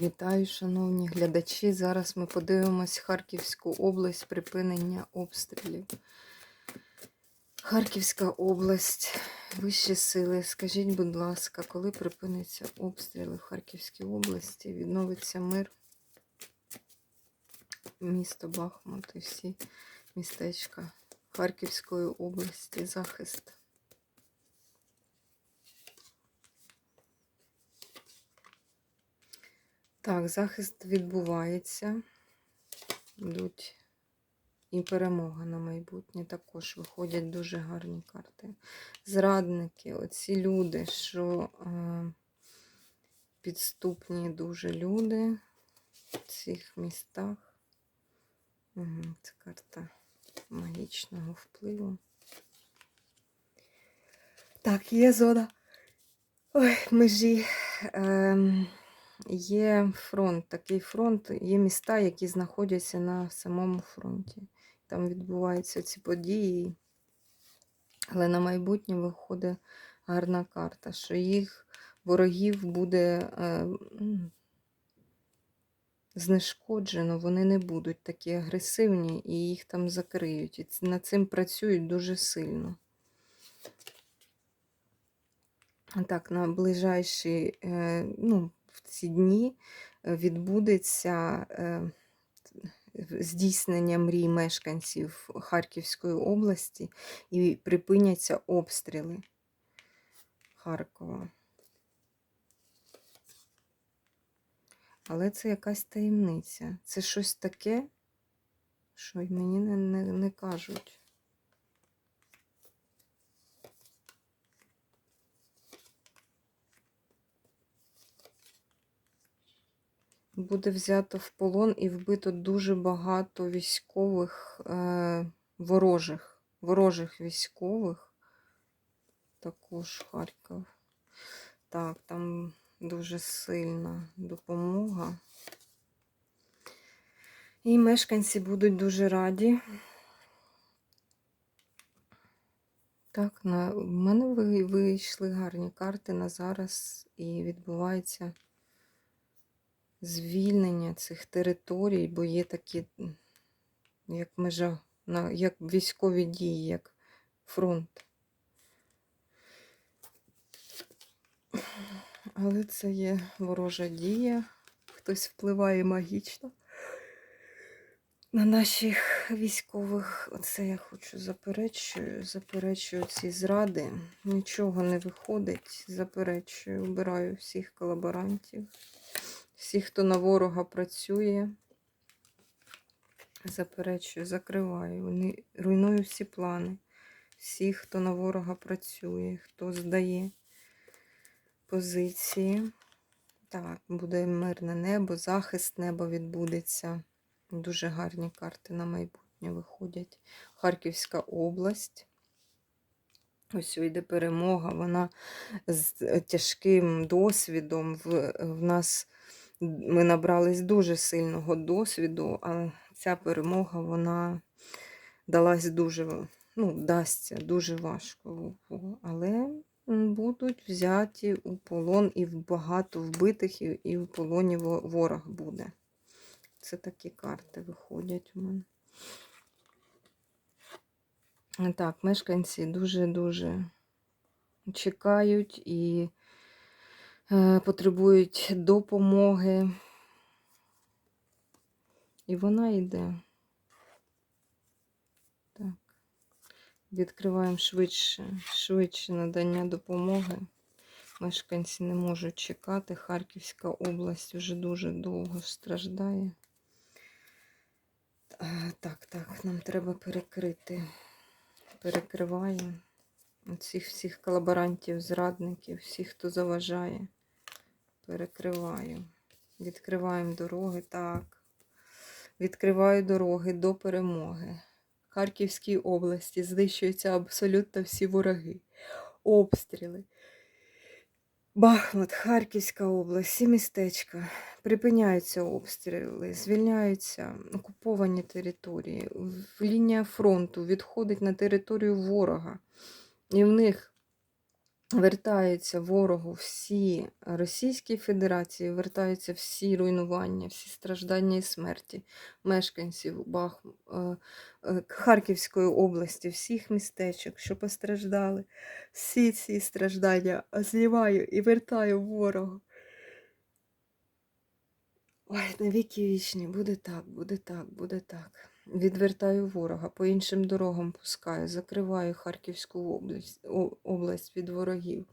Вітаю, шановні глядачі. Зараз ми подивимось Харківську область припинення обстрілів. Харківська область, вищі сили. Скажіть, будь ласка, коли припиниться обстріли в Харківській області, відновиться мир, місто Бахмут і всі містечка Харківської області, захист. Так, захист відбувається. Йдуть і перемога на майбутнє також виходять дуже гарні карти. Зрадники, оці люди, що е, підступні дуже люди в цих містах. Угу, це карта магічного впливу. Так, є зона. Ой, межі. Ем, Є фронт, такий фронт, є міста, які знаходяться на самому фронті. Там відбуваються ці події. Але на майбутнє виходить гарна карта, що їх ворогів буде е, знешкоджено, вони не будуть такі агресивні і їх там закриють. І над цим працюють дуже сильно. Так, на ближайші, е, ну, в ці дні е, відбудеться е, здійснення мрій мешканців Харківської області і припиняться обстріли Харкова. Але це якась таємниця. Це щось таке, що мені не, не, не кажуть. Буде взято в полон і вбито дуже багато військових е, ворожих, ворожих військових. Також Харків. Так, там дуже сильна допомога. І мешканці будуть дуже раді. Так, на, в мене вийшли гарні карти на зараз і відбувається звільнення цих територій, бо є такі, як межа, як військові дії, як фронт. Але це є ворожа дія, хтось впливає магічно на наших військових. Оце я хочу заперечую, заперечую ці зради. Нічого не виходить. Заперечую, обираю всіх колаборантів, всіх, хто на ворога працює. Заперечую, закриваю, руйную всі плани. Всіх, хто на ворога працює, хто здає позиції. Так, буде мирне небо, захист неба відбудеться. Дуже гарні карти на майбутнє виходять. Харківська область. Ось йде перемога. Вона з тяжким досвідом. В, в нас ми набрались дуже сильного досвіду, а ця перемога вона далась дуже, ну, дасться дуже важко. Але будуть взяті у полон і в багато вбитих, і, в полоні ворог буде. Це такі карти виходять у мене. Так, мешканці дуже-дуже чекають і потребують допомоги. І вона йде. Так. Відкриваємо швидше, швидше надання допомоги. Мешканці не можуть чекати. Харківська область вже дуже довго страждає. Е, Так, так, нам треба перекрити. Перекриваємо цих всіх колаборантів, зрадників, всіх, хто заважає. Перекриваю. Відкриваємо дороги. Так. Відкриваю дороги до перемоги. В Харківській області знищуються абсолютно всі вороги. Обстріли. Бахмут, Харківська область, всі містечка. Припиняються обстріли, звільняються окуповані території. Лінія фронту відходить на територію ворога. І в них Вертаються ворогу всі Російській Федерації, вертаються всі руйнування, всі страждання і смерті мешканців Бах... е, е, Харківської області, всіх містечок, що постраждали. Всі ці страждання знімаю і вертаю ворогу. Ой, на віки вічні, буде так, буде так, буде так. Відвертаю ворога, по іншим дорогам пускаю, закриваю Харківську область, область від ворогів.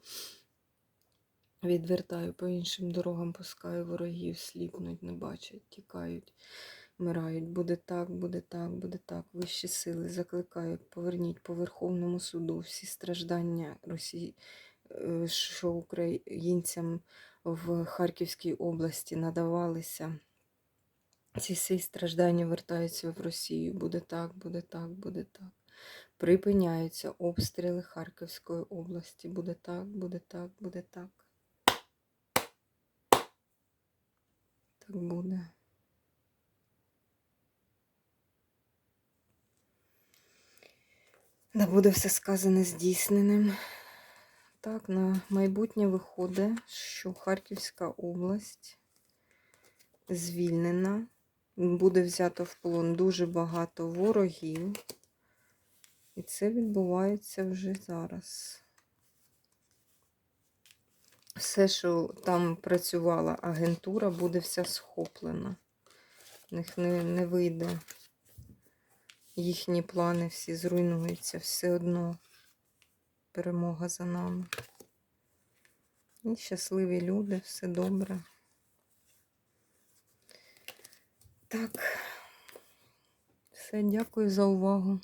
Відвертаю по іншим дорогам, пускаю ворогів, сліпнуть, не бачать, тікають, вмирають. Буде так, буде так, буде так. Вищі сили закликаю, поверніть по Верховному суду всі страждання Росії, е, що українцям в Харківській області надавалися. Ці всі страждання вертаються в Росію. Буде так, буде так, буде так. Припиняються обстріли Харківської області. Буде так, буде так, буде так. Так буде. Да буде все сказане здійсненим. Так, на майбутнє виходить, що Харківська область звільнена. Буде взято в полон дуже багато ворогів. І це відбувається вже зараз. Все, що там працювала агентура, буде вся схоплена. В них не, не вийде. Їхні плани всі зруйнуються все одно. Перемога за нами. І щасливі люди, все добре. Так, все, дякую за увагу.